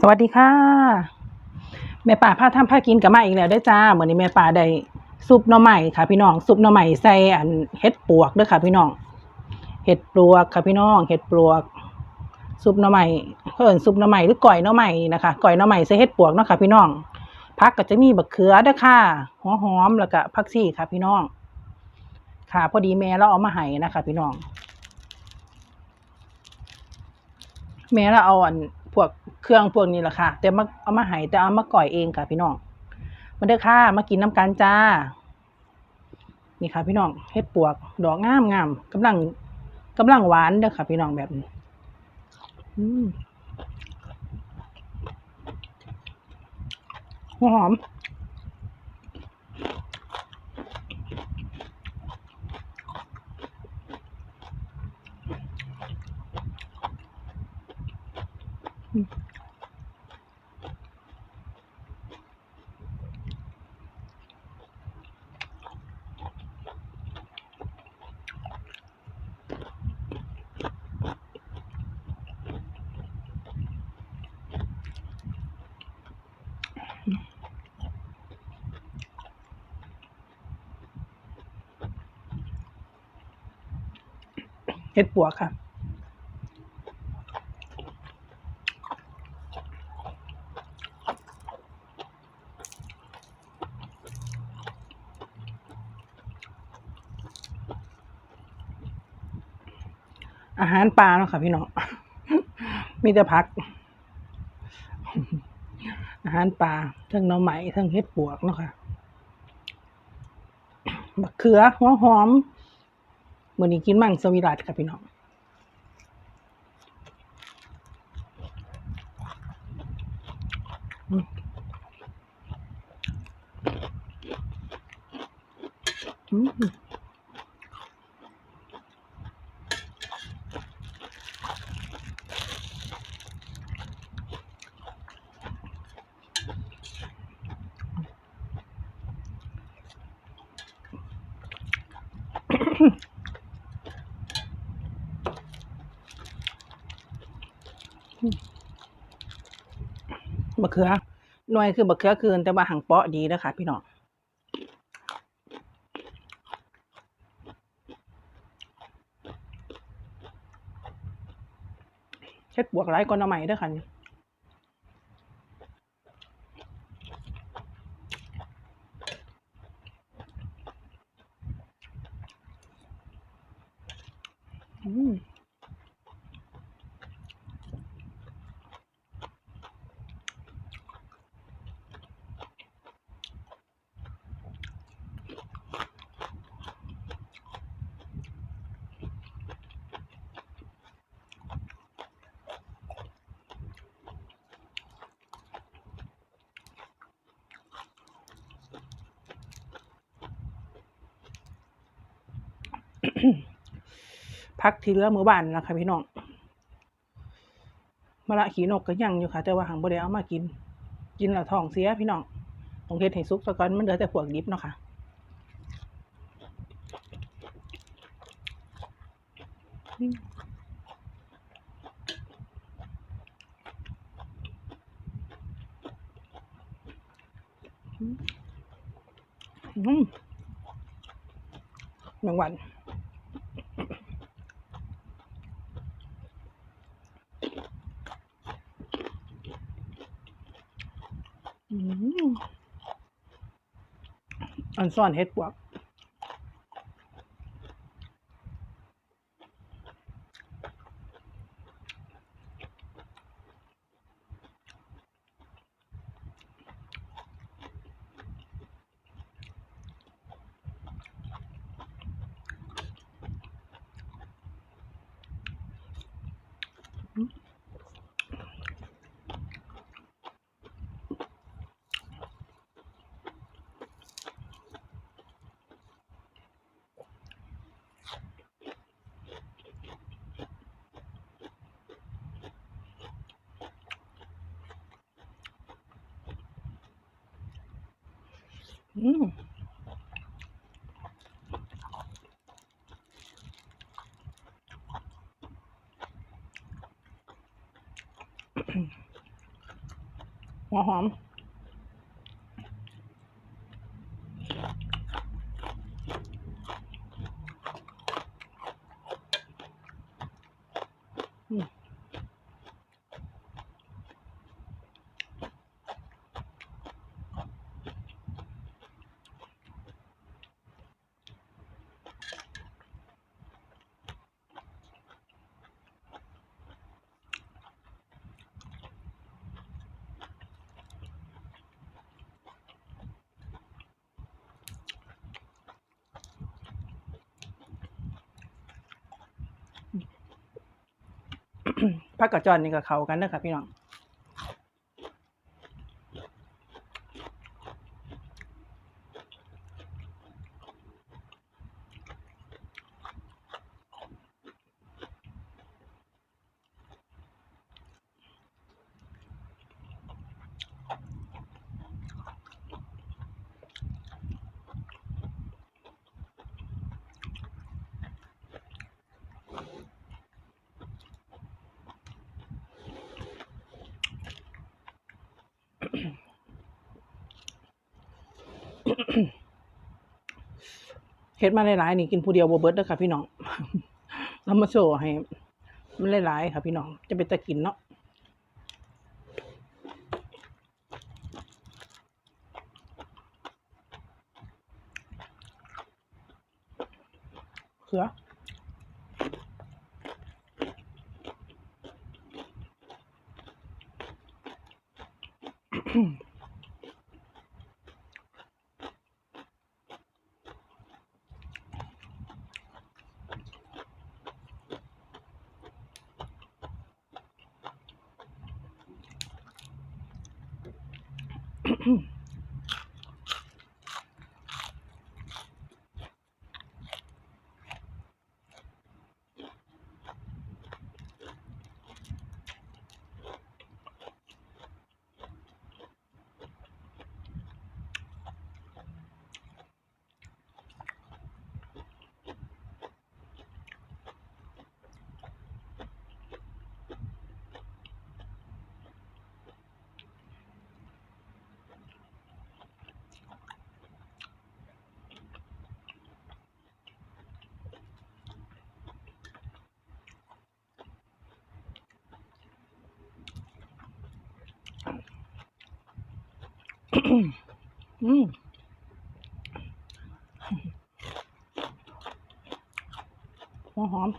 สวัสดีค่ะ แม่ป่าพาทำผ้ากินกับมาอีกแล้วได้จ้าเหมือนนี้แม่ป่าได้ซุปหน่อไม้ค่ะ พี่น้องซุปหน่อไม้ใส่อันเห็ดปวกด้อค่ะ พี่น้องเห็ดปลวกค่ะพี่น้องเห็ดปลวกซุปหน่อไม้เพิ่นซุปหน่อไม้หรือก่อยหน่อไม้นะคะก่อยหน่อไม้ใส่เห็ดปวกเนาะค่ะ พี่น้องผักก็จะมีบักเขือด้อค่ะหัวหอมแล้วก็ผักชีค่ะ พี่น้อง ค่ะ พอดีแม่เราเอามาให้นะคะ พี่น้อง แม่เราเอาอัน พวกเครื่องพวกนี้แหละค่ะ แต่มาเอามาให้แต่เอามาก่อยเองค่ะ พี่น้องมาเด้อค่ะ มากินน้ำกันจ้า นี่ค่ะ พี่น้องเฮ็ดปวก ดอกงามงามกำลังกำลังหวานเด้อค่ะ พี่น้องแบบนี้อืมหอม เห็ดปวกค่ะ อาหารปลาเนาะค่ะพี่น้อง มีแต่พัก อาหารปลาทั้งหน่อไม้ทั้งเห็ดปวกเนาะค่ะบักเขือหัวหอมมื้อนี้กินมั่งสวิรัตค่ะพี่น้องอืม บักเขือ หน่วยคือบักเขือคืน แต่ว่าหังเปาะดีนะคะพี่น้องเช็ดบวกหลายกว่าหน่อไม้เด้อค่ะนี่อืม พักที่เหลือมือบ้านนะคะพี่น้องมะละขีนกก็ยังอยู่ค่ะ แต่ว่าหังบ่ได้เอามากิน กินแล้วท้องเสียพี่น้องต้องเฮ็ดให้สุกซะก่อนมันเหลือแต่พวกดิบเนาะค่ะอืมอืมแมงวัน อันซ่อนเฮ็ดปวก อืมหัวหอม อืม ผักกระจอนนี่ก็เข้ากันเด้อค่ะพี่น้อง เฮ็ดมาหลายๆนี่กินผู้เดียวบ่เบิดเด้อค่ะพี่น้องเรามาโชว์ให้มันหลายๆค่ะพี่น้อง จะเป็นตะกินเนาะเขือ Hmm. อืมหัวหอม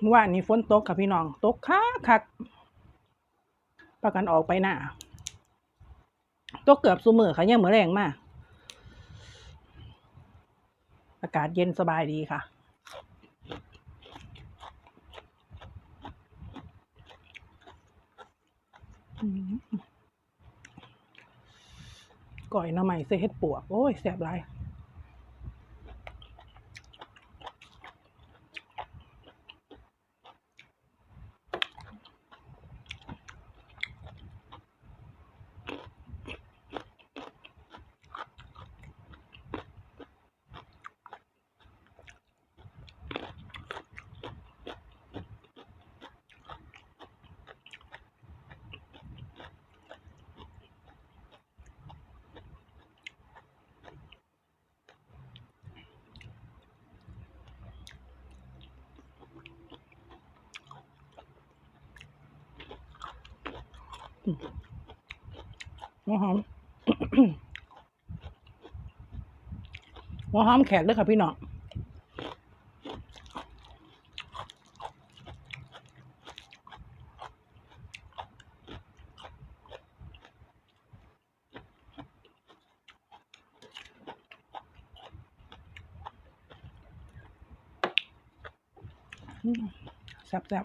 เมื่อวานนี้ฝนตกค่ะพี่น้อง ตกคักคัก ประกันออกไปหน้าตกเกือบสุมือค่ะยังเหมือแรงมาก อากาศเย็นสบายดีค่ะ ก่อยหน่อไม้ใส่เห็ดปวก โอ้ยแสบหล หัวหอมหัวหอมแขกด้วยค่ะพี่น้องแซ่บ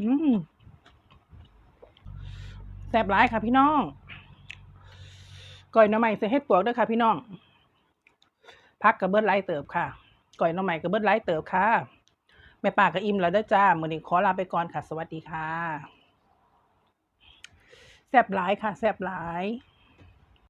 อืมแซ่บหลายค่ะพี่น้องก่อยหน่อไม้ใส่เห็ดปวกด้วยค่ะ พี่น้อง พักกับเบิร์ดไลท์เติบค่ะก่อยหน่อไม้กับเบิร์ดไลท์เติบค่ะแม่ป่ากับอิ่มแล้วด้อจ้ามือนี้ขอลาไปก่อนค่ะ สวัสดีค่ะ แซ่บหลายค่ะ แซ่บหลาย